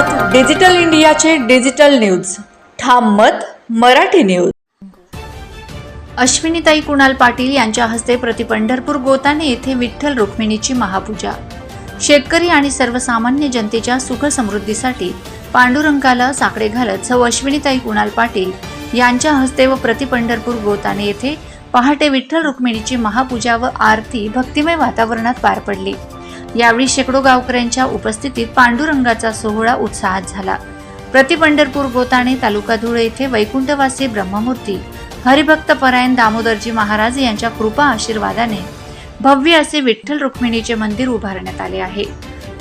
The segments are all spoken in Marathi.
बघत डिजिटल इंडियाचे digital news. Tham Mat Marathi news. अश्विनीताई Kunal Patil यांच्या हस्ते प्रति पंढरपूर गोताने येथे विठ्ठल रुक्मिणीची महापूजा. शेतकरी आणि सर्वसामान्य जनतेच्या सुख समृद्धीसाठी पांडुरंगाला साकडे घालत सौ अश्विनीताई कुणाल पाटील यांच्या हस्ते व प्रति पंढरपूर गोताने येथे पहाटे विठ्ठल रुक्मिणीची महापूजा व आरती भक्तिमय वातावरणात पार पडली. यावेळी शेकडो गावकऱ्यांच्या उपस्थितीत पांडुरंगाचा सोहळा उत्साहात झाला. प्रति पंढरपूर गोताणे तालुका धुळे येथे वैकुंठवासी ब्रह्ममूर्ती हरिभक्त परायण दामोदरजी महाराज यांच्या कृपा आशीर्वादाने भव्य असे विठ्ठल रुक्मिणीचे मंदिर उभारण्यात आले आहे.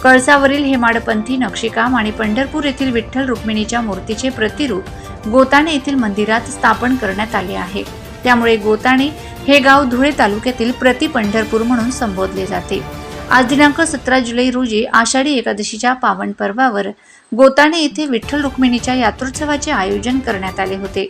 कळसावरील हेमाडपंथी नक्षीकाम आणि पंढरपूर येथील विठ्ठल रुक्मिणीच्या मूर्तीचे प्रतिरूप गोताणे येथील मंदिरात स्थापन करण्यात आले आहे. त्यामुळे गोताणे हे गाव धुळे तालुक्यातील प्रति पंढरपूर म्हणून संबोधले जाते. आज दिनांक सतरा जुलै रोजी आषाढी एकादशीच्या पावन पर्वावर गोताणे येथे विठ्ठल रुक्मिणीच्या यात्रोत्सवाचे आयोजन करण्यात आले होते.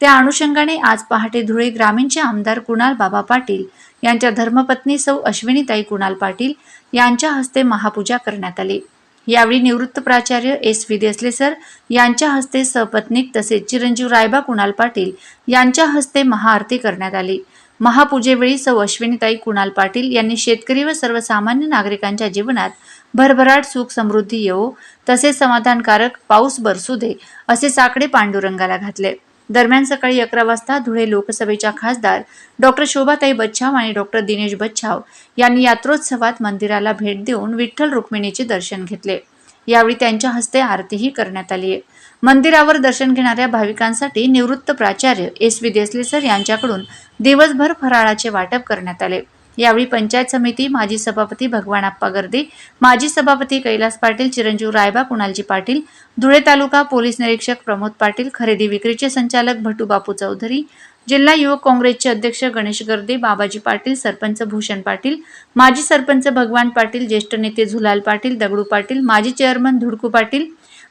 त्या अनुषंगाने आज पहाटे धुळे ग्रामीणचे आमदार कुणाल बाबा पाटील यांच्या धर्मपत्नी सौ अश्विनीताई कुणाल पाटील यांच्या हस्ते महापूजा करण्यात आली. यावेळी निवृत्त प्राचार्य एस व्ही देसले सर यांच्या हस्ते सपत्नीक तसेच चिरंजीव रायबा कुणाल पाटील यांच्या हस्ते महाआरती करण्यात आली. महापूजेवेळी सौ अश्विनीताई कुणाल पाटील यांनी शेतकरी व सर्वसामान्य नागरिकांच्या जीवनात भरभराट सुख समृद्धी येवो तसेच समाधानकारक पाऊस बरसू दे असे साकडे पांडुरंगाला घातले. दरम्यान सकाळी अकरा वाजता धुळे लोकसभेच्या खासदार डॉक्टर शोभाताई बच्छाव आणि डॉक्टर दिनेश बच्छाव यांनी यात्रोत्सवात मंदिराला भेट देऊन विठ्ठल रुक्मिणीचे दर्शन घेतले. यावेळी त्यांच्या हस्ते आरतीही करण्यात आली आहे. मंदिरावर दर्शन घेणाऱ्या भाविकांसाठी निवृत्त प्राचार्य एस. व्ही देसलेसर यांच्याकडून दिवसभर फराळाचे वाटप करण्यात आले. यावेळी पंचायत समिती माजी सभापती भगवान आप्पा गर्दे माजी सभापती कैलास पाटील चिरंजीव रायबा कुणालजी पाटील धुळे तालुका पोलीस निरीक्षक प्रमोद पाटील खरेदी विक्रीचे संचालक भटू बापू चौधरी जिल्हा युवक काँग्रेसचे अध्यक्ष गणेश गर्दे बाबाजी पाटील सरपंच भूषण पाटील माजी सरपंच भगवान पाटील ज्येष्ठ नेते झुलाल पाटील दगडू पाटील माजी चेअरमन धुडकू पाटील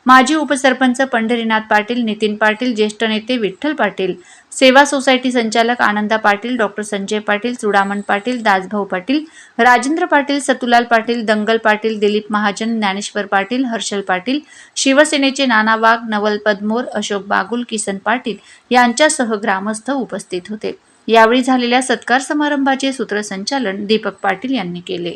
माजी उपसरपंच पंढरीनाथ पाटील नितीन पाटील ज्येष्ठ नेते विठ्ठल पाटील सेवा सोसायटी संचालक आनंदा पाटील डॉक्टर संजय पाटील चुडामण पाटील दासभाऊ पाटील राजेंद्र पाटील सतुलाल पाटील दंगल पाटील दिलीप महाजन ज्ञानेश्वर पाटील हर्षल पाटील शिवसेनेचे नाना वाघ नवल पदमोर अशोक बागुल किसन पाटील यांच्यासह ग्रामस्थ उपस्थित होते. यावेळी झालेल्या सत्कार समारंभाचे सूत्रसंचालन दीपक पाटील यांनी केले.